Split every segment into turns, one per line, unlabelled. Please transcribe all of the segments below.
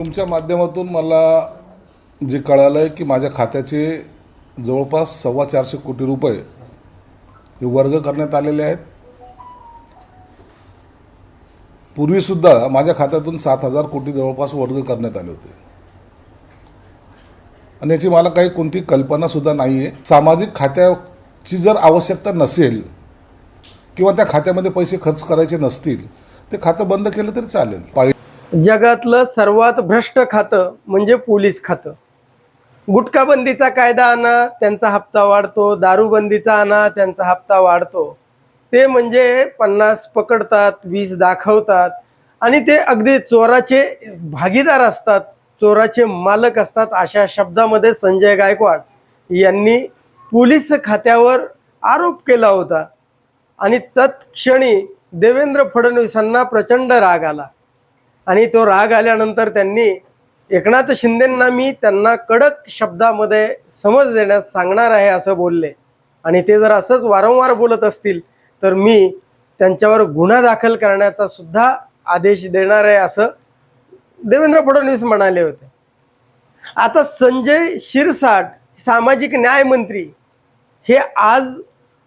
तुमच्या माध्यमातून मला जे कळालं आहे की माझ्या खात्याचे जवळपास सव्वा चारशे कोटी रुपये हे वर्ग करण्यात आलेले आहेत. पूर्वीसुद्धा माझ्या खात्यातून सात हजार कोटी जवळपास वर्ग करण्यात आले होते. आणि याची मला काही कोणती कल्पनासुद्धा नाही आहे सामाजिक खात्याची जर आवश्यकता नसेल किंवा त्या खात्यामध्ये पैसे खर्च करायचे नसतील ते खातं बंद केलं तरी चालेल. पाळी
जगातलं सर्वात भ्रष्ट खातं म्हणजे पोलीस खातं. गुटखाबंदीचा कायदा आणा त्यांचा हप्ता वाढतो. दारूबंदीचा आणा त्यांचा हप्ता वाढतो. ते म्हणजे पन्नास पकडतात वीस दाखवतात आणि ते अगदी चोराचे भागीदार असतात चोराचे मालक असतात अशा शब्दामध्ये संजय गायकवाड यांनी पोलीस खात्यावर आरोप केला होता आणि तत्क्षणी देवेंद्र फडणवीसांना प्रचंड राग आला. आणि तो राग आल्यानंतर त्यांनी एकनाथ शिंदेंना मी त्यांना कडक शब्दामध्ये समज देण्यास सांगणार आहे असं बोलले. आणि ते जर असंच वारंवार बोलत असतील तर मी त्यांच्यावर गुन्हा दाखल करण्याचा सुद्धा आदेश देणार आहे असं देवेंद्र फडणवीस म्हणाले होते. आता संजय शिरसाट सामाजिक न्याय मंत्री हे आज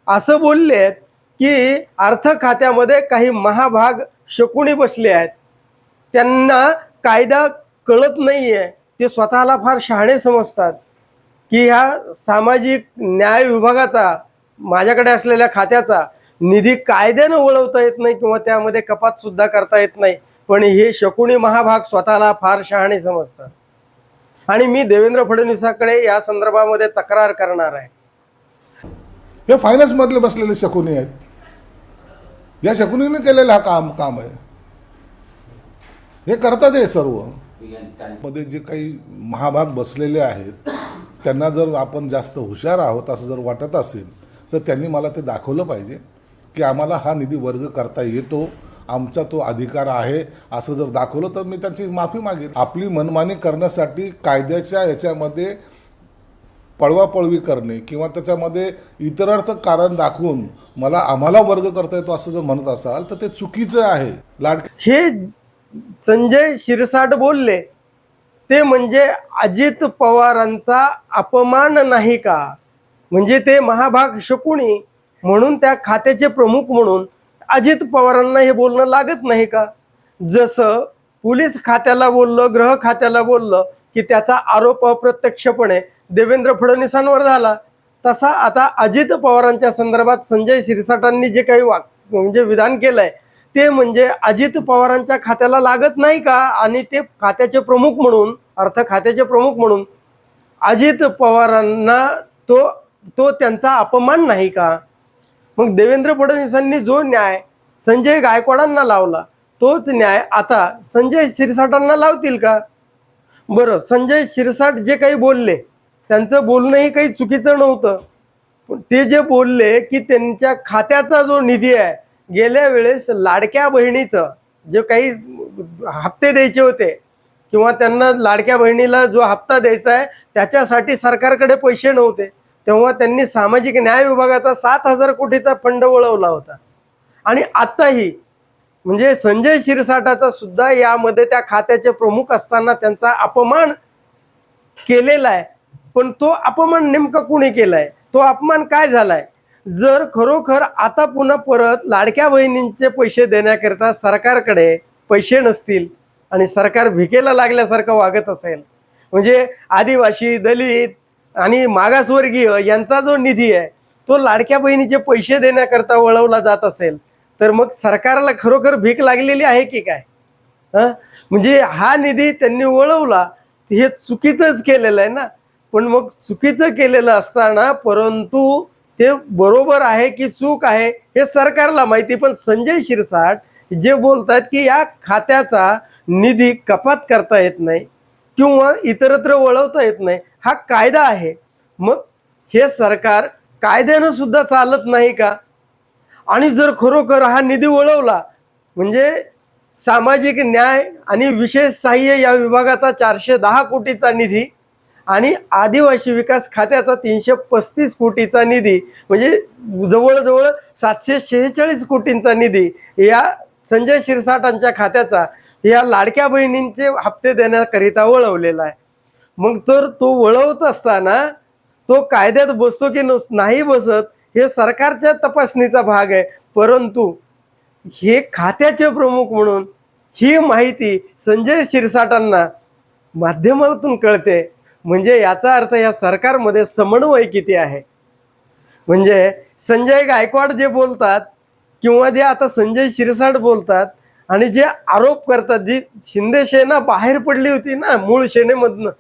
असं बोलले आहेत की अर्थ खात्यामध्ये काही महाभाग शकुणी बसले आहेत. त्यांना कायदा कळत नाही आहे ते स्वतःला फार शहाणे समजतात. की ह्या सामाजिक न्याय विभागाचा माझ्याकडे असलेल्या खात्याचा निधी कायद्यानं वळवता येत नाही किंवा त्यामध्ये कपात सुद्धा करता येत नाही. पण हे शकुनी महाभाग स्वतःला फार शहाणे समजतात. आणि मी देवेंद्र फडणवीसाकडे या संदर्भामध्ये तक्रार करणार आहे.
हे फायनान्समधले बसलेले शकुनी आहेत. या शकुनीने केलेलं हा काम काम आहे. हे करतात हे सर्व. मध्ये जे काही महाभाग बसलेले आहेत त्यांना जर आपण जास्त हुशार आहोत असं जर वाटत असेल तर त्यांनी मला ते दाखवलं पाहिजे की आम्हाला हा निधी वर्ग करता येतो आमचा तो अधिकार आहे असं जर दाखवलं तर मी त्यांची माफी मागेन. आपली मनमानी करण्यासाठी कायद्याच्या याच्यामध्ये पळवापळवी करणे किंवा त्याच्यामध्ये इतरार्थ कारण दाखवून मला आम्हाला वर्ग करता येतो असं जर म्हणत असाल तर ते चुकीचं आहे. लाड
हे संजय शिरसाट बोलले ते म्हणजे अजित पवारांचा अपमान नाही का? म्हणजे ते महाभाग शकुणी म्हणून त्या खात्याचे प्रमुख म्हणून अजित पवारांना हे बोलणं लागत नाही का? जसं पोलीस खात्याला बोललं गृह खात्याला बोललं की त्याचा आरोप अप्रत्यक्षपणे देवेंद्र फडणवीसांवर झाला. तसा आता अजित पवारांच्या संदर्भात संजय शिरसाटांनी जे काही वाक म्हणजे विधान केलंय ते म्हणजे अजित पवारांच्या खात्याला लागत नाही का? आणि ते खात्याचे प्रमुख म्हणून अर्थ खात्याचे प्रमुख म्हणून अजित पवारांना तो तो त्यांचा अपमान नाही का? मग देवेंद्र फडणवीसांनी जो न्याय संजय गायकवाडांना लावला तोच न्याय आता संजय शिरसाटांना लावतील का? बरं संजय शिरसाट जे काही बोलले त्यांचं बोलणंही काही चुकीचं नव्हतं. ते जे बोलले की त्यांच्या खात्याचा जो निधी आहे गेल्या वेळेस लाडक्या बहिणीचं जे काही हप्ते द्यायचे होते किंवा त्यांना लाडक्या बहिणीला जो हप्ता द्यायचा आहे त्याच्यासाठी सरकारकडे पैसे नव्हते. तेव्हा त्यांनी सामाजिक न्याय विभागाचा सात हजार कोटीचा फंड वळवला होता. आणि आत्ताही म्हणजे संजय शिरसाटाचा सुद्धा यामध्ये त्या खात्याचे प्रमुख असताना त्यांचा अपमान केलेला आहे. पण तो अपमान नेमका कुणी केलाय? तो अपमान काय झालाय? जर खरोखर आता पुन्हा परत लाडक्या बहिणींचे पैसे देण्याकरिता सरकारकडे पैसे नसतील आणि सरकार भिकेला लागल्यासारखं वागत असेल म्हणजे आदिवासी दलित आणि मागासवर्गीय यांचा जो निधी आहे तो लाडक्या बहिणीचे पैसे देण्याकरता वळवला जात असेल तर मग सरकारला खरोखर भीक लागलेली आहे की काय? हां? म्हणजे हा निधी त्यांनी वळवला हे चुकीचंच केलेलं आहे ना? पण मग चुकीचं केलेलं असताना परंतु ते बरोबर आहे की चूक आहे हे सरकारला माहिती पण संजय शिरसाट जे बोलतात की या खात्याचा निधी कपात करता येत नाही किंवा इतरत्र वळवता येत नाही हा कायदा आहे. मग हे सरकार कायद्यानं सुद्धा चालत नाही का? आणि जर खरोखर हा निधी वळवला म्हणजे सामाजिक न्याय आणि विशेष सहाय्य या विभागाचा चारशे दहा कोटीचा निधी आणि आदिवासी विकास खात्याचा तीनशे पस्तीस कोटीचा निधी म्हणजे जवळजवळ सातशे शेहेचाळीस कोटींचा निधी या संजय शिरसाटांच्या खात्याचा या लाडक्या बहिणींचे हप्ते देण्याकरिता वळवलेला आहे. मग तर तो वळवत असताना तो कायद्यात बसतो की नस नाही बसत हे सरकारच्या तपासणीचा भाग आहे. परंतु हे खात्याचे प्रमुख म्हणून ही माहिती संजय शिरसाटांना माध्यमातून कळते. म्हणजे याचा अर्थ या सरकारमध्ये समन्वय किती आहे? म्हणजे संजय गायकवाड जे बोलतात किंवा जे आता संजय शिरसाट बोलतात आणि जे आरोप करतात जी शिंदे सेना बाहेर पडली होती ना मूळ सेनेमधनं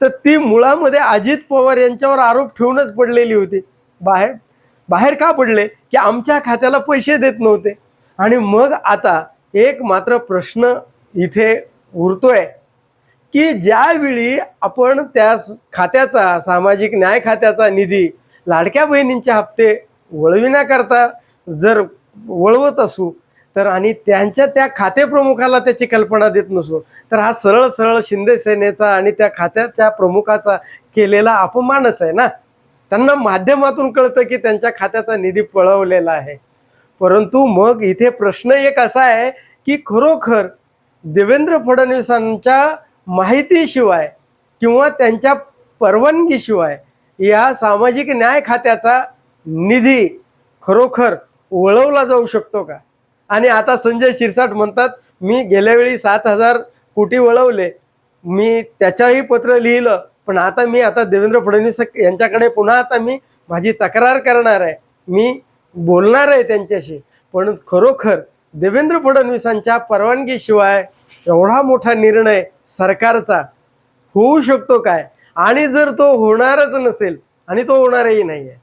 तर ती मुळामध्ये अजित पवार यांच्यावर आरोप ठेवूनच पडलेली होती. बाहेर बाहेर का पडले? की आमच्या खात्याला पैसे देत नव्हते. आणि मग आता एक मात्र प्रश्न इथे उरतोय. की ज्यावेळी आपण त्या खात्याचा सामाजिक न्याय खात्याचा निधी लाडक्या बहिणींचे हप्ते वळविण्याकरता जर वळवत असू तर आणि त्यांच्या त्या खातेप्रमुखाला त्याची कल्पना देत नसू तर हा सरळ सरळ शिंदे सेनेचा आणि त्या खात्याच्या प्रमुखाचा केलेला अपमानच आहे ना? त्यांना माध्यमातून कळतं की त्यांच्या खात्याचा निधी पळवलेला आहे. परंतु मग इथे प्रश्न एक असा आहे की खरोखर देवेंद्र फडणवीसांच्या माहितीशिवाय किंवा त्यांच्या परवानगीशिवाय या सामाजिक न्याय खात्याचा निधी खरोखर वळवला जाऊ शकतो का? आणि आता संजय शिरसाट म्हणतात मी गेल्या वेळी सात हजार कोटी वळवले. मी त्याच्याही पत्र लिहिलं. पण आता मी आता देवेंद्र फडणवीस यांच्याकडे पुन्हा आता मी माझी तक्रार करणार आहे. मी बोलणार आहे त्यांच्याशी. पण खरोखर देवेंद्र फडणवीसांच्या परवानगीशिवाय एवढा मोठा निर्णय सरकारचा. होऊ शकतो काय? आणि जर तो होणारच नसेल आणि तो होणारही नाही आहे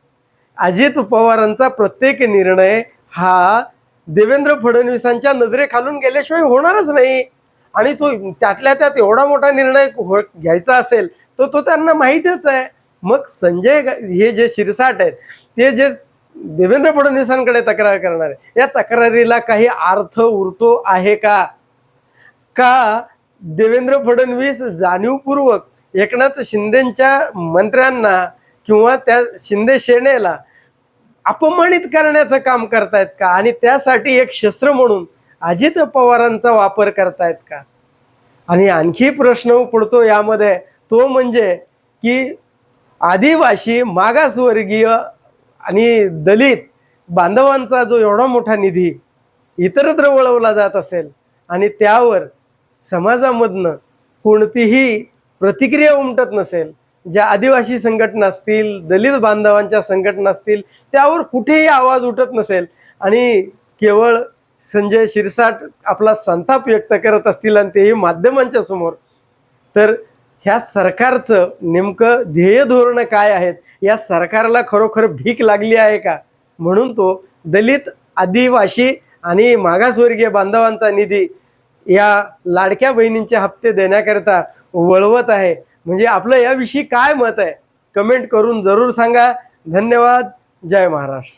अजित पवारांचा प्रत्येक निर्णय हा देवेंद्र फडणवीसांच्या नजरेखालून गेल्याशिवाय होणारच नाही. आणि तो त्यातल्या त्यात एवढा मोठा निर्णय हो- घ्यायचा असेल तर तो त्यांना माहीतच आहे. मग संजय हे जे शिरसाट आहेत ते जे देवेंद्र फडणवीसांकडे तक्रार करणार आहे या तक्रारीला काही अर्थ उरतो आहे का? का देवेंद्र फडणवीस जाणीवपूर्वक एकनाथ शिंदेच्या मंत्र्यांना किंवा त्या शिंदे सेनेला अपमानित करण्याचं काम करतायत का? आणि त्यासाठी एक शस्त्र म्हणून अजित पवारांचा वापर करतायत का? आणि आणखी प्रश्न पडतो यामध्ये तो म्हणजे की आदिवासी मागासवर्गीय आणि दलित बांधवांचा जो एवढा मोठा निधी इतरत्र वळवला जात असेल आणि त्यावर समाजामधनं कोणतीही प्रतिक्रिया उमटत नसेल ज्या आदिवासी संघटना असतील दलित बांधवांच्या संघटना असतील त्यावर कुठेही आवाज उठत नसेल आणि केवळ संजय शिरसाट आपला संताप व्यक्त करत असतील आणि तेही माध्यमांच्या समोर तर ह्या सरकारचं नेमकं ध्येय धोरणं काय आहेत? या सरकारला खरोखर भीक लागली आहे का? म्हणून तो दलित आदिवासी आणि मागासवर्गीय बांधवांचा निधी या लाडक्या बहिणींचे हप्ते देण्याकरिता वळवत आहे. म्हणजे आपलं याविषयी काय मत आहे? कमेंट करून जरूर सांगा. धन्यवाद. जय महाराष्ट्र.